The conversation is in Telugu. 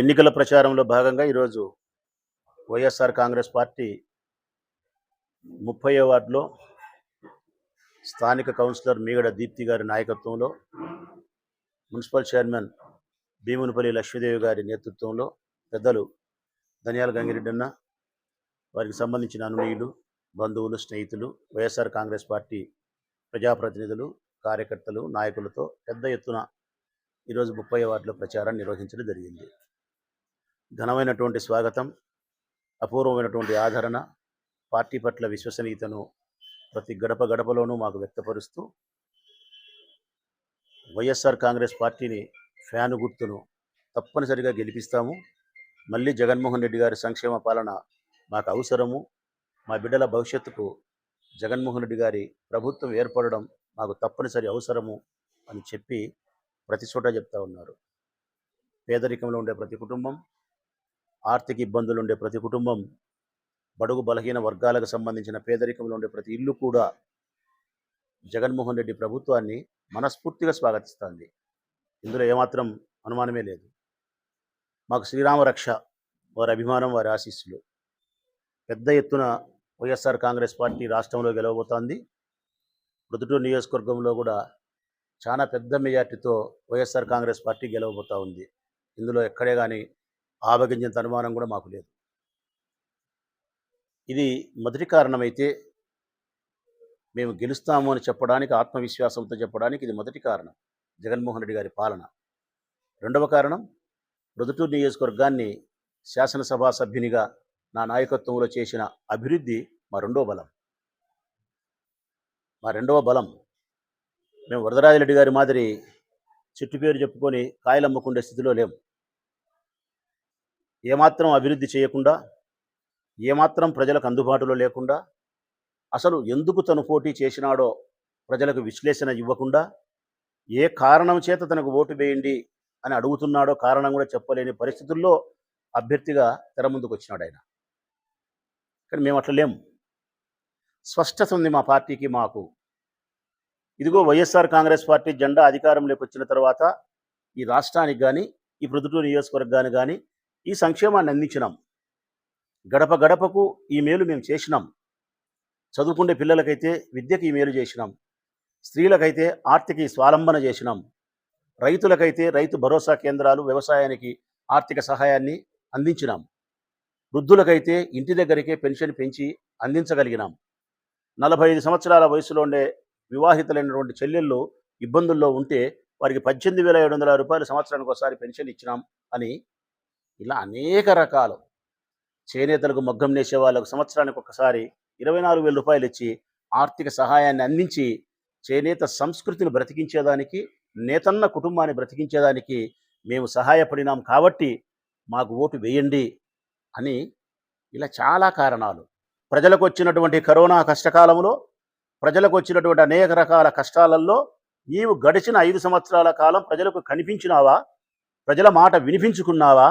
ఎన్నికల ప్రచారంలో భాగంగా ఈరోజు వైఎస్ఆర్ కాంగ్రెస్ పార్టీ ముప్పై వార్డులో స్థానిక కౌన్సిలర్ మీగడ దీప్తి గారి నాయకత్వంలో మున్సిపల్ చైర్మన్ భీమునిపల్లి లక్ష్మీదేవి గారి నేతృత్వంలో పెద్దలు ధనియాల గంగిరెడ్డన్న వారికి సంబంధించిన అనునీయులు బంధువులు స్నేహితులు వైఎస్ఆర్ కాంగ్రెస్ పార్టీ ప్రజాప్రతినిధులు కార్యకర్తలు నాయకులతో పెద్ద ఎత్తున ఈరోజు ముప్పై వార్డులో ప్రచారం నిర్వహించడం జరిగింది. ఘనమైనటువంటి స్వాగతం అపూర్వమైనటువంటి ఆదరణ పార్టీ పట్ల విశ్వసనీయతను ప్రతి గడప గడపలోనూ మాకు వ్యక్తపరుస్తూ వైఎస్ఆర్ కాంగ్రెస్ పార్టీని ఫ్యాను గుర్తును తప్పనిసరిగా గెలిపిస్తాము. మళ్ళీ జగన్మోహన్ రెడ్డి గారి సంక్షేమ పాలన మాకు అవసరము. మా బిడ్డల భవిష్యత్తుకు జగన్మోహన్ రెడ్డి గారి ప్రభుత్వం ఏర్పడడం మాకు తప్పనిసరి అవసరము అని చెప్పి ప్రతి చోట చెప్తా ఉన్నారు. పేదరికంలో ఉండే ప్రతి కుటుంబం ఆర్థిక ఇబ్బందులు ఉండే ప్రతి కుటుంబం బడుగు బలహీన వర్గాలకు సంబంధించిన పేదరికంలో ఉండే ప్రతి ఇల్లు కూడా జగన్మోహన్ రెడ్డి ప్రభుత్వాన్ని మనస్ఫూర్తిగా స్వాగతిస్తుంది. ఇందులో ఏమాత్రం అనుమానమే లేదు. మాకు శ్రీరామ రక్ష వారి అభిమానం వారి ఆశీస్సులు. పెద్ద ఎత్తున వైఎస్ఆర్ కాంగ్రెస్ పార్టీ రాష్ట్రంలో గెలవబోతోంది. ప్రొద్దుటూరు నియోజకవర్గంలో కూడా చాలా పెద్ద మెజార్టీతో వైఎస్ఆర్ కాంగ్రెస్ పార్టీ గెలవబోతూ ఉంది. ఇందులో ఎక్కడే కానీ ఆవగించిన అనుమానం కూడా మాకు లేదు. ఇది మొదటి కారణమైతే మేము గెలుస్తాము అని చెప్పడానికి ఆత్మవిశ్వాసంతో చెప్పడానికి ఇది మొదటి కారణం. జగన్మోహన్ రెడ్డి గారి పాలన. రెండవ కారణం రుదుటూరు నియోజకవర్గాన్ని శాసనసభ సభ్యునిగా నా నాయకత్వంలో చేసిన అభివృద్ధి మా రెండవ బలం. మా రెండవ బలం. మేము వరదరాజరెడ్డి గారి మాదిరి చెట్టు పేరు చెప్పుకొని కాయలు స్థితిలో లేము ఏమాత్రం అభివృద్ధి చేయకుండా ఏమాత్రం ప్రజలకు అందుబాటులో లేకుండా అసలు ఎందుకు తను పోటీ చేసినాడో ప్రజలకు విశ్లేషణ ఇవ్వకుండా ఏ కారణం చేత తనకు ఓటు వేయండి అని అడుగుతున్నాడో కారణం కూడా చెప్పలేని పరిస్థితుల్లో అభ్యర్థిగా తెర ముందుకు వచ్చినాడు ఆయన. కానీ మేము అట్లా లేము. స్పష్టత ఉంది మా పార్టీకి మాకు. ఇదిగో వైఎస్ఆర్ కాంగ్రెస్ పార్టీ జెండా అధికారంలోకి వచ్చిన తర్వాత ఈ రాష్ట్రానికి కానీ ఈ ప్రొద్దుటూరు నియోజకవర్గానికి కానీ ఈ సంక్షేమాన్ని అందించినాం. గడప గడపకు ఈ మేలు మేము చేసినాం. చదువుకునే పిల్లలకైతే విద్యకి ఈ మేలు చేసినాం. స్త్రీలకైతే ఆర్థిక స్వాలంబన చేసినాం. రైతులకైతే రైతు భరోసా కేంద్రాలు వ్యవసాయానికి ఆర్థిక సహాయాన్ని అందించినాం. వృద్ధులకైతే ఇంటి దగ్గరికే పెన్షన్ పెంచి అందించగలిగినాం. నలభై ఐదు సంవత్సరాల వయసులో ఉండే వివాహితులైనటువంటి చెల్లెళ్ళు ఇబ్బందుల్లో ఉంటే వారికి పద్దెనిమిది వేల ఏడు వందల రూపాయలు సంవత్సరానికి ఒకసారి పెన్షన్ ఇచ్చినాం అని ఇలా అనేక రకాలు. చేనేతలకు మగ్గం నేసే వాళ్ళకు సంవత్సరానికి ఒకసారి ఇరవై నాలుగు వేల రూపాయలు ఇచ్చి ఆర్థిక సహాయాన్ని అందించి చేనేత సంస్కృతిని బ్రతికించేదానికి నేతన్న కుటుంబాన్ని బ్రతికించేదానికి మేము సహాయపడినాం కాబట్టి మాకు ఓటు వేయండి అని ఇలా చాలా కారణాలు. ప్రజలకు వచ్చినటువంటి కరోనా కష్టకాలంలో ప్రజలకు వచ్చినటువంటి అనేక రకాల కష్టాలలో నీవు గడిచిన ఐదు సంవత్సరాల కాలం ప్రజలకు కనిపించినావా? ప్రజల మాట వినిపించుకున్నావా?